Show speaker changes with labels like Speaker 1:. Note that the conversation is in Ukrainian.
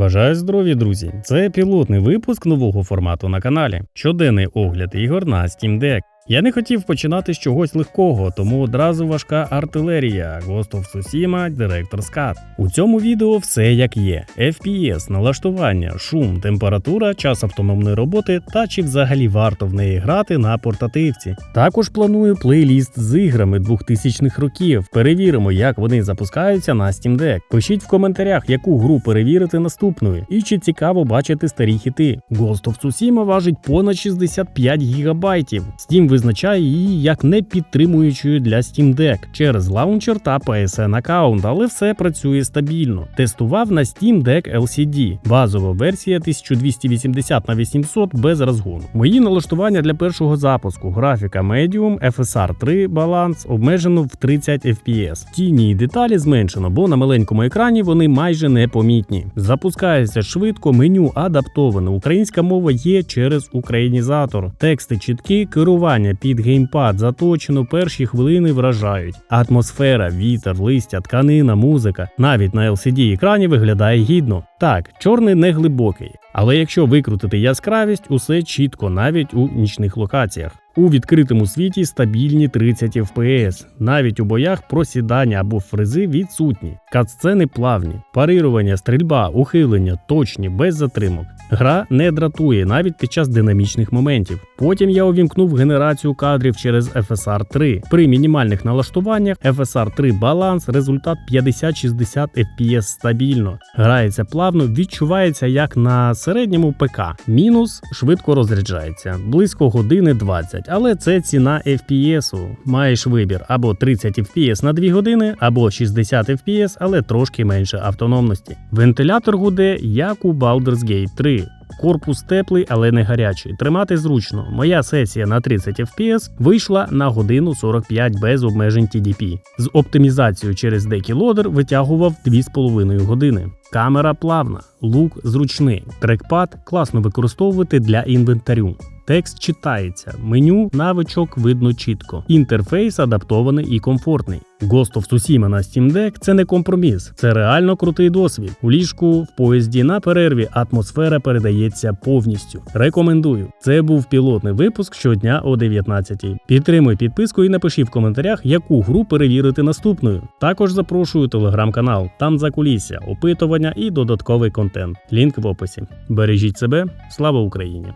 Speaker 1: Бажаю здоров'я, друзі! Це пілотний випуск нового формату на каналі. Щоденний огляд ігор на Steam Deck. Я не хотів починати з чогось легкого, тому одразу важка артилерія Ghost of Tsushima Director's Cut. У цьому відео все як є: FPS, налаштування, шум, температура, час автономної роботи та чи взагалі варто в неї грати на портативці. Також планую плейліст з іграми 2000-х років. Перевіримо, як вони запускаються на Steam Deck. Пишіть в коментарях, яку гру перевірити наступною, і чи цікаво бачити старі хіти. Ghost of Tsushima важить понад 65 гігабайтів. Steam визначає її як не підтримуючою для Steam Deck через лаунчер та PSN аккаунт, але все працює стабільно. Тестував на Steam Deck LCD. Базова версія 1280 на 800 без розгону. Мої налаштування для першого запуску. Графіка Medium, FSR 3 баланс обмежено в 30 FPS. Тіні і деталі зменшено, бо на маленькому екрані вони майже непомітні. Запускається швидко, меню адаптоване. Українська мова є через українізатор. Тексти чіткі, керування під геймпад заточено, перші хвилини вражають. Атмосфера, вітер, листя, тканина, музика навіть на LCD екрані виглядає гідно. Так, чорний не глибокий, але якщо викрутити яскравість, усе чітко, навіть у нічних локаціях. У відкритому світі стабільні 30 FPS. Навіть у боях просідання або фризи відсутні. Катсцени плавні, парирування, стрільба, ухилення точні, без затримок. Гра не дратує навіть під час динамічних моментів. Потім я увімкнув генерацію кадрів через FSR 3. При мінімальних налаштуваннях FSR 3 баланс, результат 50-60 FPS стабільно. Грається плавно, відчувається як на середньому ПК. Мінус швидко розряджається, близько години 20, але це ціна FPS. Маєш вибір або 30 FPS на 2 години, або 60 FPS, але трошки менше автономності. Вентилятор гуде, як у Baldur's Gate 3. Корпус теплий, але не гарячий. Тримати зручно. Моя сесія на 30 FPS вийшла на годину 45 без обмежень TDP. З оптимізацією через декілодер витягував 2,5 години. Камера плавна, лук зручний. Трекпад класно використовувати для інвентарю. Текст читається, меню навичок видно чітко. Інтерфейс адаптований і комфортний. Ghost of Tsushima на Steam Deck – це не компроміс, це реально крутий досвід. У ліжку в поїзді на перерві атмосфера передається повністю. Рекомендую. Це був пілотний випуск щодня о 19 Підтримуй підписку і напиши в коментарях, яку гру перевірити наступною. Також запрошую телеграм-канал, там за кулісся, опитування і додатковий контент. Лінк в описі. Бережіть себе, слава Україні!